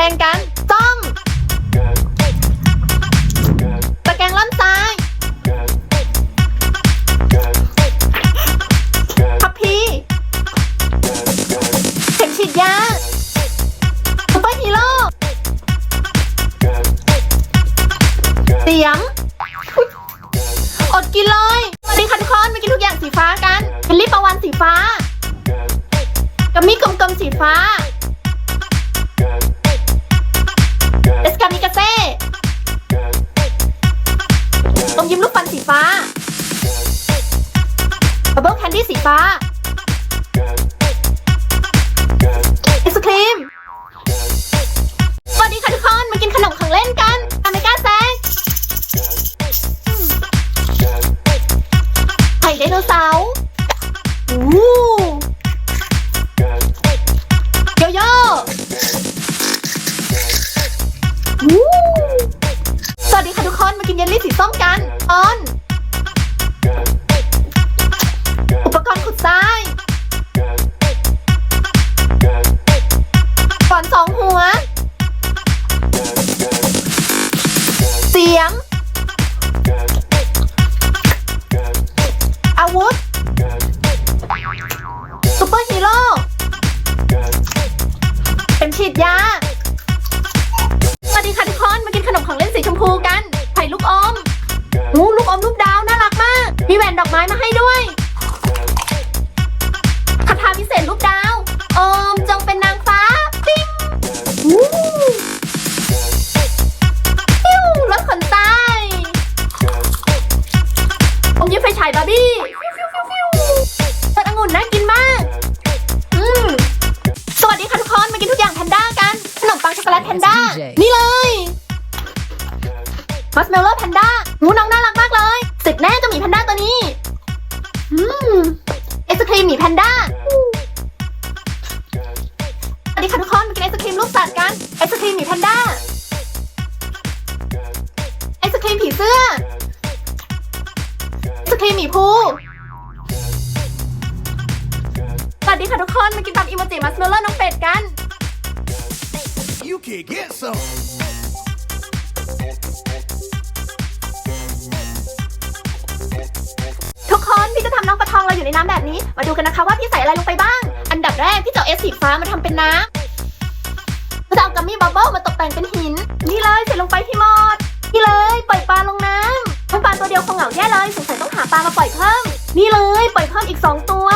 ดงกันจ้อง ตะแกรงล่อนซ้ายพับพีเข็มฉีดยาซุปเปอร์ฮีโร่เสียง อดกินเลยสวัสดีค่ะทุกคนมากินทุกอย่างสีฟ้ากันเฮลลี่ประวันสีฟ้ากัมมีกลมๆสีฟ้า นดี้สีฟ้าไอศครีมสวัสดีค่ะทุกคน มากินขนมของเล่นกันอเมริกาแซงไข่ไดโนเสาร์อู้โยโย่อู้สวัสดีค่ะทุกคน มากินเยลลี่สีส้มกันออน เบาร์บี้ฟิวฟิวฟิวฟิวต้นองุ่นน่ากินมากอืมสวัสดีค่ะทุกคนมากินทุกอย่างแพนด้ากัน ขนมปังช็อกโกแลตแพนด้า DJ นี่เลยมัสเมลโล่แพนด้าหูน้องน่ารักมากเลยเสร็จแน่เจะหมีแพนด้าตัวนี้อืมไอศครีมหมีแพนด้าสวัสดีค่ะทุกคนมากินไอศครีมลูกสัตว์กันไอศครีมหมีแพนด้า ไอศครีมหมีภูสวัสดีค่ะทุกคน มากินตามอีโมจิมัสเมลโล่น้องเป็ดกัน You can get some. ทุกคนพี่จะทำน้องปลาทองเราอยู่ในน้ำแบบนี้ มาดูกันนะคะว่าพี่ใส่อะไรลงไปบ้าง อันดับแรกพี่จะเอาเอสสีฟ้ามาทำเป็นน้ำจะเอากัมมี่บับเบิ้ลมาตกแต่งเป็นหิน นี่เลยใส่ลงไปที่หมดนี่เลยปล่อยปลาลงน้ำปลาตัวเดียวคงเหงาแย่เลยสงสัยต้องหา ปลามาปล่อยเพิ่ม นี่เลยปล่อยเพิ่มอีกสองตัว